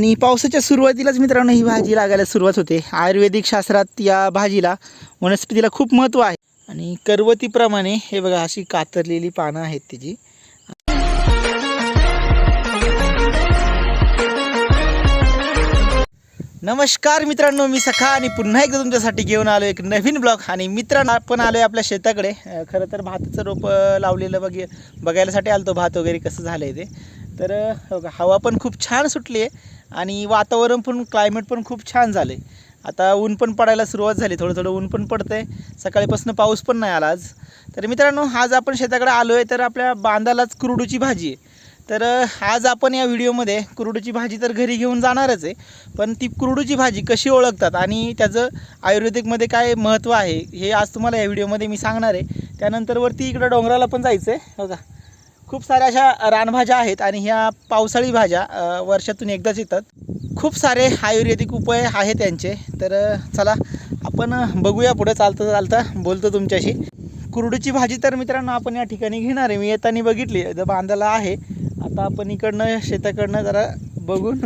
आणि पावसाच्या सुरुवातीलाच मित्रांनो ही भाजी लागायला सुरुवात होते. आयुर्वेदिक शास्त्रात या भाजीला वनस्पतीला खूप महत्त्व आहे. आणि करवतीप्रमाणे हे बघा अशी कातरलेली पानं आहेत त्याची नमस्कार मित्रांनो मी सखा आणि पुन्हा एकदा तुमच्यासाठी घेऊन आलो एक नवीन ब्लॉग. आणि मित्रांनो आपण आलो आहे आपल्या शेताकडे. खरं तर भाताचं रोप लावलेलं बघ बघायलासाठी आलो तो भात वगैरे कसं झालं आहे ते. तर हो का, हवा पण खूप छान सुटली आहे आणि वातावरण पण क्लायमेट पण खूप छान झालं आहे आता ऊन पण पडायला सुरुवात झाली थोडं थोडं ऊन पण पडतं आहे सकाळीपासून पाऊस पण नाही आला आज. तर मित्रांनो आज आपण शेताकडे आलो आहे तर आपल्या बांधालाच कुरडूची भाजी आहे. तर आज आपण या व्हिडिओमध्ये कुरडूची भाजी तर घरी घेऊन जाणारच आहे पण ती कुरडूची भाजी कशी ओळखतात आणि त्याचं आयुर्वेदिकमध्ये काय महत्त्व आहे हे आज तुम्हाला या व्हिडिओमध्ये मी सांगणार आहे. त्यानंतर वरती इकडं डोंगराला पण जायचं आहे बघा. खूप साऱ्या अशा रानभाज्या आहेत आणि ह्या पावसाळी भाज्या वर्षातून एकदाच येतात. खूप सारे आयुर्वेदिक उपाय आहेत त्यांचे तर चला आपण बघूया पुढे. चालता चालता. बोलतो तुमच्याशी. कुरडूची भाजी तर मित्रांनो आपण या ठिकाणी घेणार आहे. मी येताना बघितली. इथं बांधाला आहे. आता आपण इकडनं शेताकडनं जरा बघून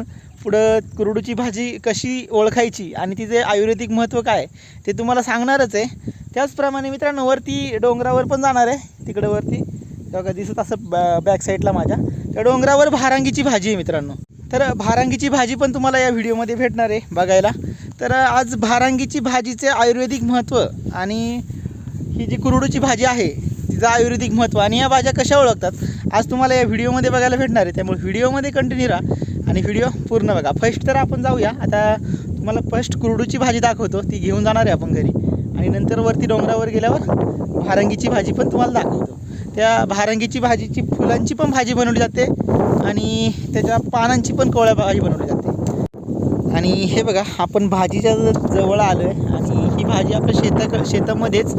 पुढं कुरडूची भाजी कशी ओळखायची आणि तिचे आयुर्वेदिक महत्त्व काय आहे ते तुम्हाला सांगणारच आहे. त्याचप्रमाणे मित्रांनो वरती डोंगरावर पण जाणार आहे. तिकडं वरती. बघा दिसत असं बॅक साईडला माझ्या. त्या डोंगरावर भारांगीची भाजी आहे मित्रांनो. तर भारांगीची भाजी पण तुम्हाला या व्हिडिओमध्ये भेटणार आहे बघायला. तर आज भारांगीची भाजीचे आयुर्वेदिक महत्त्व आणि ही जी कुरडूची भाजी आहे तिचं आयुर्वेदिक महत्त्व आणि या भाज्या कशा ओळखतात आज तुम्हाला या व्हिडिओमध्ये बघायला भेटणार आहे. त्यामुळे व्हिडिओमध्ये कंटिन्यू राहा आणि व्हिडिओ पूर्ण बघा. फर्स्ट तर आपण जाऊया. आता तुम्हाला फर्स्ट कुरडूची भाजी दाखवतो. ती घेऊन जाणार आहे आपण घरी. आणि नंतर वरती डोंगरावर गेल्यावर भारंगीची भाजी पण तुम्हाला दाखवतो. त्या भारंगीची भाजीची फुलांची पण भाजी बनवली जाते आणि त्याच्या पानांची पण कोवळ्या भाजी बनवली जाते. आणि हे बघा आपण भाजीच्या जवळ आलो आहे आणि ही भाजी आपल्या शेताक शेतामध्येच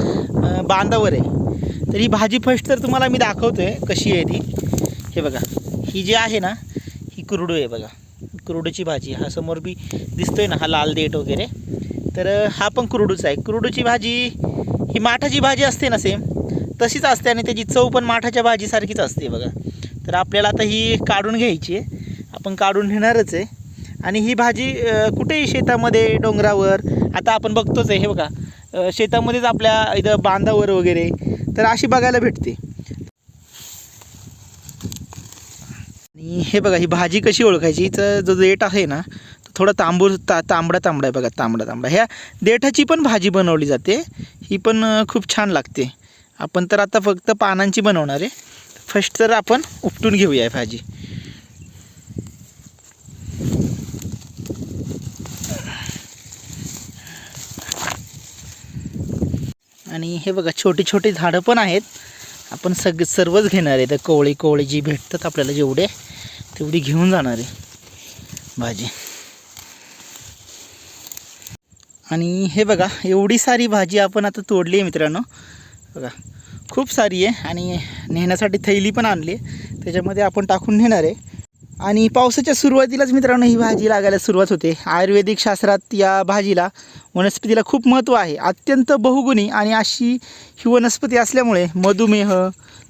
बांधावर आहे. तर ही भाजी फर्स्ट तर तुम्हाला मी दाखवतो आहे कशी आहे ती. हे बघा ही जी आहे ना ही कुरडू आहे बघा. कुरडूची भाजी हा समोर बी दिसतोय ना हा लाल देठ वगैरे. तर हा पण कुरडूचा आहे. कुरडूची भाजी ही माठाची भाजी असते ना सेम तशीच असते आणि त्याची चव पण माठाच्या भाजीसारखीच असते बघा. तर आपल्याला आता ही काढून घ्यायची आहे. आपण काढून घेणारच आहे. आणि ही भाजी कुठेही शेतामध्ये डोंगरावर आता आपण बघतोच आहे हे बघा. शेतामध्येच आपल्या इथं बांधावर वगैरे तर अशी बघायला भेटते. आणि हे बघा ही भाजी कशी ओळखायची? हिचं जो देठ आहे ना तो थोडा तांबूर ता तांबडा तांबडा आहे बघा तांबडा तांबडा. ह्या देठाची पण भाजी बनवली जाते. ही पण खूप छान लागते. आपण तर आता फक्त पानांची बनवणार आहे. फर्स्ट तर आपण उपटून घेऊया भाजी. आणि हे बघा छोटी छोटी झाडं पण आहेत. आपण सग सर्वच घेणार आहे. तर कोवळी कोवळी जी भेटतात आपल्याला जेवढे तेवढी घेऊन जाणार आहे भाजी. आणि हे बघा एवढी सारी भाजी आपण आता तोडली आहे मित्रांनो. बघा खूप सारी आहे आणि नेण्यासाठी थैली पण आणली आहे. त्याच्यामध्ये आपण टाकून नेणार आहे. आणि पावसाच्या सुरुवातीलाच मित्रांनो ही भाजी लागायला सुरुवात होते. आयुर्वेदिक शास्त्रात या भाजीला वनस्पतीला खूप महत्त्व आहे. अत्यंत बहुगुणी आणि अशी ही वनस्पती असल्यामुळे मधुमेह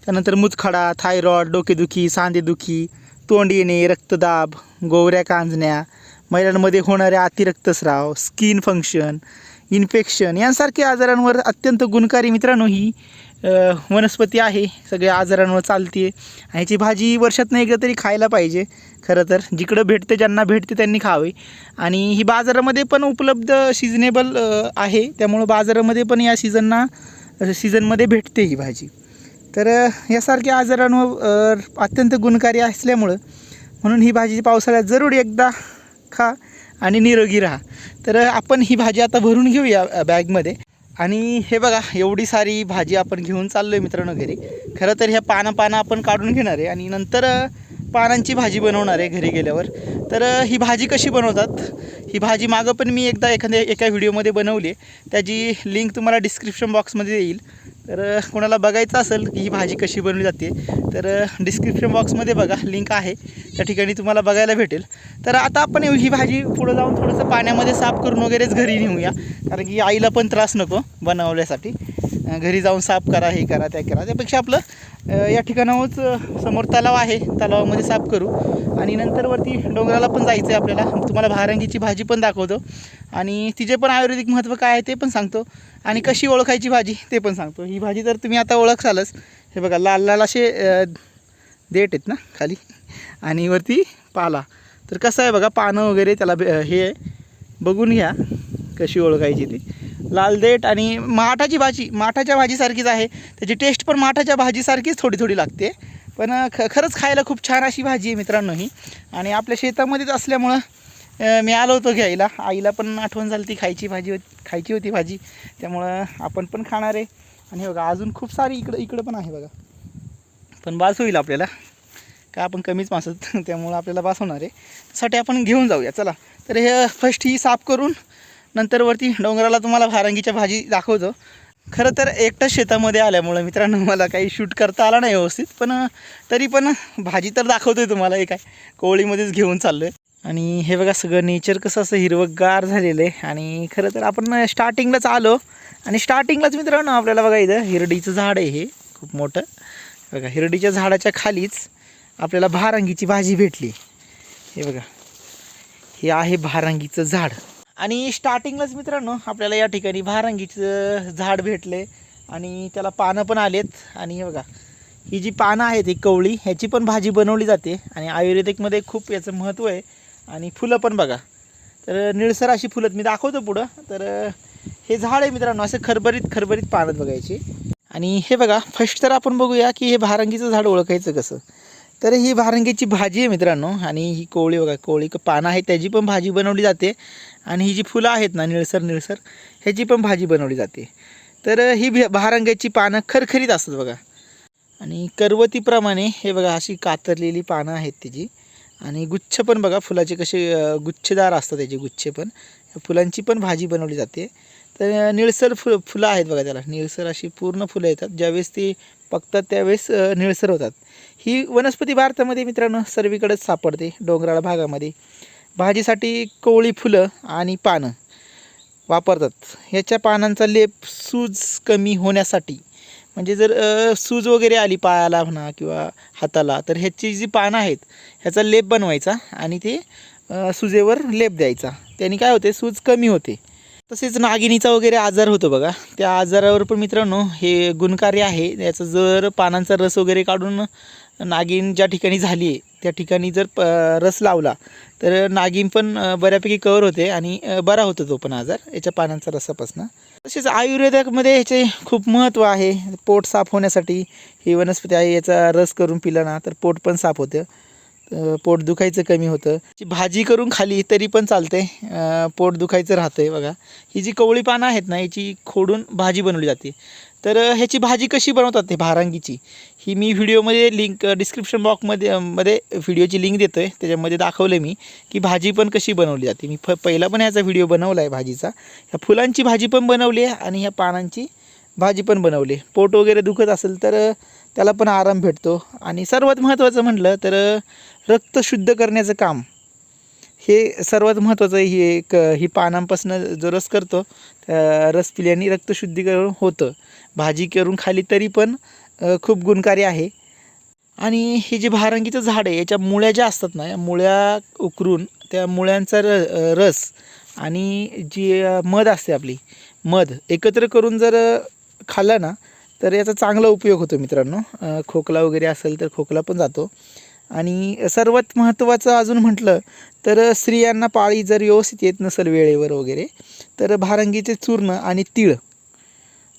त्यानंतर मुतखडा थायरॉइड डोकेदुखी सांधेदुखी तोंड येणे रक्तदाब गोवऱ्या कांजण्या महिलांमध्ये होणाऱ्या अतिरक्तस्राव स्किन फंक्शन इन्फेक्शन यांसारख्या आजारांवर अत्यंत गुणकारी मित्रांनो ही वनस्पती आहे. सगळ्या आजारांवर चालते. आणि ह्याची भाजी वर्षातनं एकदा तरी खायला पाहिजे. खरं तर जिकडं भेटते ज्यांना भेटते त्यांनी खावे. आणि ही बाजारामध्ये पण उपलब्ध सिजनेबल आहे. त्यामुळं बाजारामध्ये पण या सीझनना सीझनमध्ये भेटते ही भाजी. तर यासारख्या आजारांवर अत्यंत गुणकारी असल्यामुळं म्हणून ही भाजी पावसाळ्यात जरूर एकदा खा. आणि निरोगी राहा. तर आपण ही भाजी आता भरून घेऊया बॅगमध्ये. आणि हे बघा एवढी सारी भाजी आपण घेऊन चाललो आहे मित्रांनो घरी. खरं तर ह्या पानं पानं आपण काढून घेणार आहे आणि नंतर पानांची भाजी बनवणार आहे घरी गेल्यावर. तर ही भाजी कशी बनवतात? ही भाजी मागं पण मी एकदा एखाद्या एका व्हिडिओमध्ये बनवली त्याची लिंक तुम्हाला डिस्क्रिप्शन बॉक्समध्ये येईल. तर कोणाला बघायचं असेल की ही भाजी कशी बनवली जाते तर डिस्क्रिप्शन बॉक्समध्ये बघा लिंक आहे. त्या ठिकाणी तुम्हाला बघायला भेटेल. तर आता आपण ही भाजी पुढं जाऊन थोडंसं पाण्यामध्ये साफ करून वगैरेच घरी नेऊया. कारण की आईला पण त्रास नको बनवण्यासाठी. घरी जाऊन साफ करा हे करा त्या करा. त्यापेक्षा आपलं या ठिकाणाहूनच समोर तलाव आहे. तलावामध्ये साफ करू. आणि नंतर वरती डोंगराला पण जायचं आहे आपल्याला. तुम्हाला भारंगीची भाजी पण दाखवतो. आणि तिचे पण आयुर्वेदिक महत्त्व काय आहे ते पण सांगतो. आणि कशी ओळखायची भाजी ते पण सांगतो. ही भाजी तर तुम्ही आता ओळखसालच. हे बघा लाल लाल असे देठ आहेत ना खाली. आणि वरती पाला. तर कसं आहे बघा पानं वगैरे त्याला बे- हे आहे. बघून घ्या. कशी ओळखायची ती? लाल देठ आणि माठाची भाजी माठाच्या भाजीसारखीच आहे. त्याची टेस्ट पण माठाच्या भाजीसारखीच थोडी थोडी लागते. पण ख खरंच खायला खूप छान अशी भाजी आहे मित्रांनो ही. आणि आपल्या शेतामध्येच असल्यामुळं मी आलो होतो घ्यायला. आईला पण आठवण झाली ती खायची भाजी होती खायची होती भाजी. त्यामुळं आपण पण खाणार आहे. आणि हे बघा अजून खूप सारी इकडं इकडं पण आहे बघा. पण बास होईल आपल्याला. का आपण कमीच मासत त्यामुळं आपल्याला बास होणार आहे. त्यासाठी आपण घेऊन जाऊया. चला. तर हे फर्स्ट ही साफ करून नंतर वरती डोंगराला तुम्हाला भारंगीच्या भाजी दाखवतो. खरं तर एकटंच शेतामध्ये आल्यामुळं मित्रांनो मला काही शूट करता आला नाही व्यवस्थित पण तरी पण भाजी तर दाखवतोय तुम्हाला हे काय कोवळीमध्येच घेऊन चाललो आहे आणि हे बघा सगळं नेचर कसं असं हिरवंगार झालेलं आहे. आणि खरं तर आपण स्टार्टिंगलाच आलो. आणि स्टार्टिंगलाच मित्रांनो आपल्याला बघा इथं हिरडीचं झाड आहे हे खूप मोठं. बघा हिरडीच्या झाडाच्या खालीच आपल्याला भारांगीची भाजी भेटली. हे बघा हे आहे भारांगीचं झाड. आणि स्टार्टिंगलाच मित्रांनो आपल्याला या ठिकाणी भारंगीचं झाड भेटले आणि त्याला पानं पण आलेत. आणि हे बघा ही जी पानं आहेत ही कवळी ह्याची पण भाजी बनवली जाते. आणि आयुर्वेदिकमध्ये खूप याचं महत्त्व आहे. आणि फुलं पण बघा. तर निळसर अशी फुलं मी दाखवतो पुढं. तर हे झाड आहे मित्रांनो असं खरबरीत खरबरीत पानं बघायची. आणि हे बघा फर्स्ट तर आपण बघूया की हे भारंगीचं झाड ओळखायचं कसं. तर ही भारंग्याची भाजी आहे मित्रांनो आणि ही कोवळी बघा कोवळी क- पानं आहे त्याची पण भाजी बनवली जाते. आणि ही जी फुलं आहेत ना निळसर निळसर ह्याची पण भाजी बनवली जाते. तर ही भारंग्याची पानं खरखरीत असतात बघा. आणि करवतीप्रमाणे हे बघा अशी कातरलेली पानं आहेत त्याची आणि गुच्छ पण बघा फुलाचे कसे गुच्छदार असतात त्याचे गुच्छे पण. फुलांची पण भाजी बनवली जाते. तर निळसर फु फुलं आहेत बघा त्याला. निळसर अशी पूर्ण फुलं येतात. ज्यावेळेस ती पकतात त्यावेळेस निळसर होतात. ही वनस्पती भारतामध्ये मित्रांनो सर्वीकडेच सापडते डोंगराळ भागामध्ये. भाजीसाठी कोवळी फुलं आणि पानं वापरतात. ह्याच्या पानांचा लेप सूज कमी होण्यासाठी. म्हणजे जर सूज वगैरे आली पायाला म्हणा किंवा हाताला तर ह्याची जी पानं आहेत ह्याचा लेप बनवायचा आणि ते सुजेवर लेप द्यायचा. त्याने काय होते? सूज कमी होते. तसेच नागिनीचा वगैरे आजार होतो बघा. त्या आजारावर पण मित्रांनो हे गुणकारी आहे. याचा जर पानांचा रस वगैरे काढून नागिन ज्या ठिकाणी झाली आहे त्या ठिकाणी जर प रस लावला तर नागिन पण बऱ्यापैकी कवर होते आणि बरा होतो तो पण आजार याच्या पानांचा रसापासून. तसेच आयुर्वेदामध्ये ह्याचे खूप महत्त्व आहे. पोट साफ होण्यासाठी ही वनस्पती आहे याचा रस करून पिला ना तर पोट पण साफ होतं. पोट दुखायचं कमी होतं. ची भाजी करून खाली तरी पण चालते पोट दुखायचं राहतंय बघा. ही जी कवळी पानं आहेत ना याची खोडून भाजी बनवली जाते. तर ह्याची भाजी कशी बनवतात ते भारांगीची? ही मी व्हिडिओमध्ये लिंक डिस्क्रिप्शन बॉक्समध्ये मध्ये व्हिडिओची लिंक देतो आहे त्याच्यामध्ये दाखवलं मी की भाजी पण कशी बनवली जाते. मी फ पहिला पण ह्याचा व्हिडिओ बनवला आहे भाजीचा. ह्या फुलांची भाजी पण बनवली आहे आणि ह्या पानांची भाजी पण बनवली आहे. पोट वगैरे दुखत असेल तर त्याला पण आराम भेटतो. आणि सर्वात महत्त्वाचं म्हटलं तर रक्त शुद्ध करण्याचं काम. हे सर्वात महत्त्वाचं आहे. ही एक ही पानांपासून जो रस करतो रस पिल्याने रक्तशुद्धीकरण होतं. भाजी करून खाली तरी पण खूप गुणकारी आहे. आणि हे जे भारंगीचं झाड आहे याच्या मुळ्या ज्या असतात ना या मुळ्या उकरून त्या मुळ्यांचा र रस आणि जी मध असते आपली मध एकत्र करून जर खाल्लं खाल्ला ना तर याचा चांगला उपयोग होतो मित्रांनो. खोकला वगैरे असेल तर खोकला पण जातो. आणि सर्वात महत्त्वाचं अजून म्हटलं तर स्त्रियांना पाळी जर व्यवस्थित येत नसेल वेळेवर वगैरे तर भारंगीचे चूर्ण आणि तीळ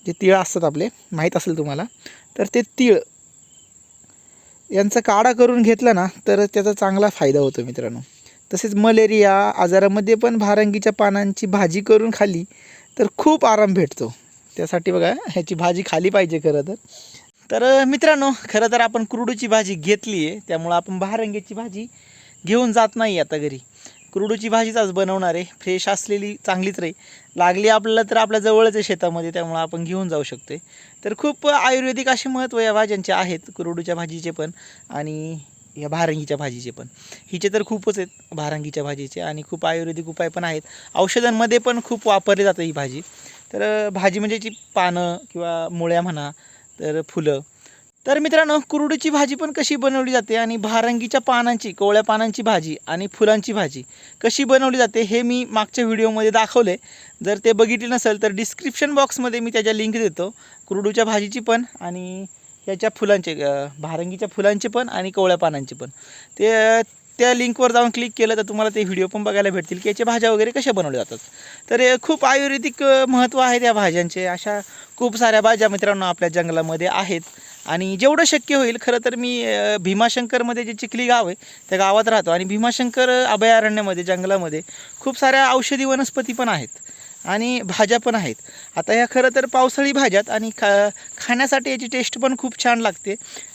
जे तीळ असतात आपले माहीत असेल तुम्हाला तर ते तीळ यांचा काढा करून घेतला ना तर त्याचा चांगला फायदा होतो मित्रांनो. तसेच मलेरिया आजारामध्ये पण भारंगीच्या पानांची भाजी करून खाल्ली तर खूप आराम भेटतो. त्यासाठी बघा ह्याची भाजी खाली पाहिजे खरं तर. तर मित्रांनो खरं तर आपण कुरडूची भाजी घेतली आहे त्यामुळं आपण भारंगीची भाजी घेऊन जात नाही आता घरी. कुरडूची भाजीच आज बनवणार आहे फ्रेश असलेली चांगलीच राहील लागली आपल्याला तर आपल्या जवळच आहे शेतामध्ये त्यामुळं आपण घेऊन जाऊ शकते तर खूप आयुर्वेदिक असे महत्त्व या भाज्यांचे आहेत कुरडूच्या भाजीचे पण आणि या भारंगीच्या भाजीचे पण. हिचे तर खूपच आहेत भारंगीच्या भाजीचे आणि खूप आयुर्वेदिक उपाय पण आहेत. औषधांमध्ये पण खूप वापरली जातं ही भाजी. तर भाजी म्हणजे जी पानं किंवा मुळ्या म्हणा तर फुलं. तर मित्रांनो कुरडूची भाजी पण कशी बनवली जाते आणि भारंगीच्या पानांची कोवळ्या पानांची भाजी आणि फुलांची भाजी कशी बनवली जाते हे मी मागच्या व्हिडिओमध्ये दाखवले. जर ते बघितले नसेल तर डिस्क्रिप्शन बॉक्समध्ये मी त्याच्या लिंक देतो. कुरडूच्या भाजीची पण आणि याच्या फुलांचे भारंगीच्या फुलांचे पण आणि कोवळ्या पानांचे पण. ते त्या लिंकवर जाऊन क्लिक केलं तर तुम्हाला ते व्हिडिओ पण बघायला भेटतील की याच्या भाज्या वगैरे कशा बनवल्या जातात. तर खूप आयुर्वेदिक महत्त्व आहे त्या भाज्यांचे. अशा खूप साऱ्या भाज्या मित्रांनो आपल्या जंगलामध्ये आहेत. आणि जेवढं शक्य होईल खरं तर मी भीमाशंकरमध्ये जे चिखली गाव आहे त्या गावात राहतो. आणि भीमाशंकर अभयारण्यामध्ये जंगलामध्ये खूप साऱ्या औषधी वनस्पती पण आहेत. आणि भाज्या पण आहेत. आता ह्या खरं तर पावसाळी भाज्यात आणि खा खाण्यासाठी याची टेस्ट पण खूप छान लागते.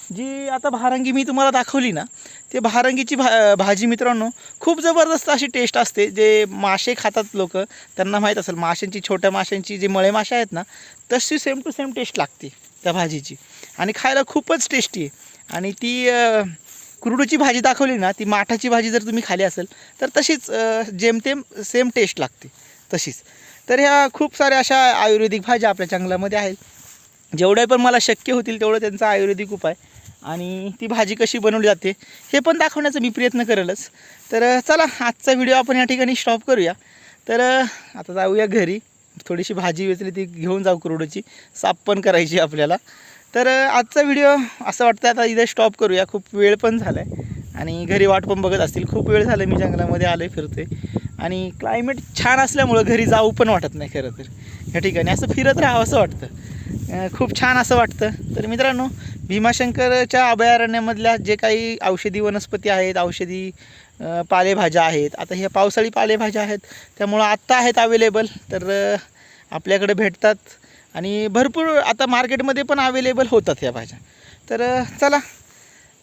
जी आता भारंगी मी तुम्हाला दाखवली ना ते भारंगीची भा भाजी मित्रांनो खूप जबरदस्त अशी टेस्ट असते जे मासे खातात लोक त्यांना माहीत असेल माशांची छोट्या माशांची जे मळे मासे आहेत ना तशी सेम टू सेम टेस्ट लागते त्या भाजीची. आणि खायला खूपच टेस्टी आहे. आणि ती अं, कुरडूची भाजी दाखवली ना ती माठाची भाजी जर तुम्ही खाली असेल तर तशीच जेमतेम सेम टेस्ट लागते तशीच. तर ह्या खूप साऱ्या अशा आयुर्वेदिक भाज्या आपल्या जंगलामध्ये आहेत. जेवढ्या पण मला शक्य होतील तेवढं त्यांचा आयुर्वेदिक उपाय. आणि ती भाजी कशी बनवली जाते हे पण दाखवण्याचा मी प्रयत्न करेलच. तर चला आजचा व्हिडिओ आपण या ठिकाणी स्टॉप करूया. तर आता जाऊया घरी. थोडीशी भाजी वेचली ती घेऊन जाऊ कुरडूची. साफ पण करायची आपल्याला. तर आजचा व्हिडिओ असं वाटतं आता इथे स्टॉप करूया. खूप वेळ पण झाला आहे आणि घरी वाट पण बघत असतील. खूप वेळ झालं मी जंगलामध्ये आलो आहे फिरतोय. आणि क्लायमेट छान असल्यामुळं घरी जाऊ पण वाटत नाही खरं तर. या ठिकाणी असं फिरत राहावं असं वाटतं. खूप छान असं वाटतं. तर मित्रांनो भीमाशंकरच्या अभयारण्यामधल्या जे काही औषधी वनस्पती आहेत औषधी पालेभाज्या आहेत आता ह्या पावसाळी पालेभाज्या आहेत त्यामुळं आत्ता आहेत अवेलेबल तर आपल्याकडे भेटतात आणि भरपूर आता मार्केटमध्ये पण अवेलेबल होतात ह्या भाज्या. तर चला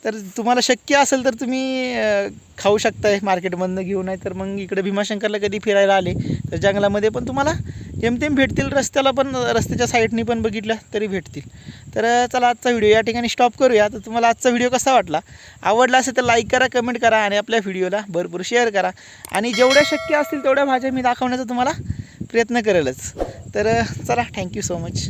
तर तुम्हाला शक्य असेल तर तुम्ही खाऊ शकताय मार्केटमधनं घेऊन नाही तर मग इकडे भीमाशंकरला कधी फिरायला आले तर जंगलामध्ये पण तुम्हाला जेमतेम भेटतील रस्त्याला पण रस्त्याच्या साईडनी पण बघितलं तरी भेटतील. तर चला आजचा व्हिडिओ या ठिकाणी स्टॉप करूया. तर तुम्हाला आजचा व्हिडिओ कसा वाटला? आवडला असेल तर लाईक करा कमेंट करा आणि आपल्या व्हिडिओला भरपूर शेअर करा. आणि जेवढ्या शक्य असतील तेवढ्या भाज्या मी दाखवण्याचा तुम्हाला प्रयत्न करेलच. तर चला थँक्यू सो मच